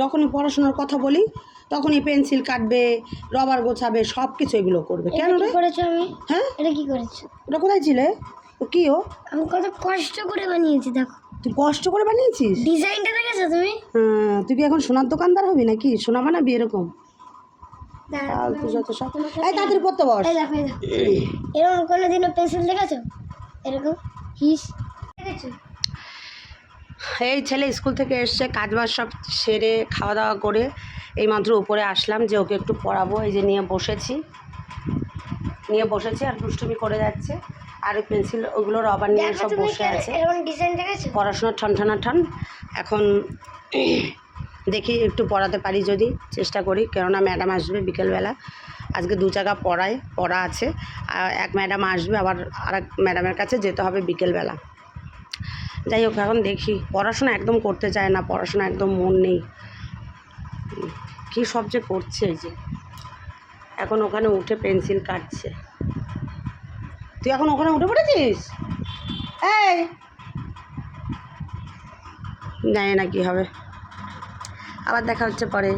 যখনই পড়াশোনার কথা বলি তখনই পেন্সিল কাটবে রবার গোছাবে সব কিছু এগুলো করবে। কেন রে? আমি? হ্যাঁ? এটা কি করেছ? ওটা কোথায় ছিলে? ও কি ও? আমি কত কষ্ট করে বানিয়েছি দেখো। তুই কষ্ট করে বানিয়েছিস? ডিজাইনটা দেখেছ তুমি? হ্যাঁ তুই কি এখন সোনার দোকানদার হবি নাকি? সোনা বানাবি এরকম? ফালতু যত সব এই তাড়াতাড়ি পড়তে বস। এই দেখো এরকম কোনো দিনও পেন্সিল দেখেছ? এরকম? হিস। দেখেছ? এই ছেলে স্কুল থেকে এসছে কাজ বাজ সব সেরে খাওয়া দাওয়া করে এই মাত্র উপরে আসলাম যে ওকে একটু পড়াবো এই যে নিয়ে বসেছি। নিয়ে বসেছি আর দুষ্টুমি করে যাচ্ছে। আর ওই পেন্সিল ওগুলো রবার নিয়ে সব বসে আছে। পড়াশোনা ঠান ঠানা। এখন দেখি একটু পড়াতে পারি যদি চেষ্টা করি। কেননা ম্যাডাম আসবে বিকেলবেলা। আজকে দু জায়গা পড়ায় পড়া আছে। আর এক ম্যাডাম আসবে আবার আর এক ম্যাডামের কাছে যেতে হবে বিকেলবেলা। যাই হোক, এখন দেখি। পড়াশোনা একদম করতে চায় না, পড়াশোনা একদম মন নেই। কী সব যে করছে এই যে। এখন ওখানে উঠে পেন্সিল কাটছে। তুই এখন ওখানে উঠে পড়েছিস? এই! জানি না কী হবে। আবার দেখা হচ্ছে পরে।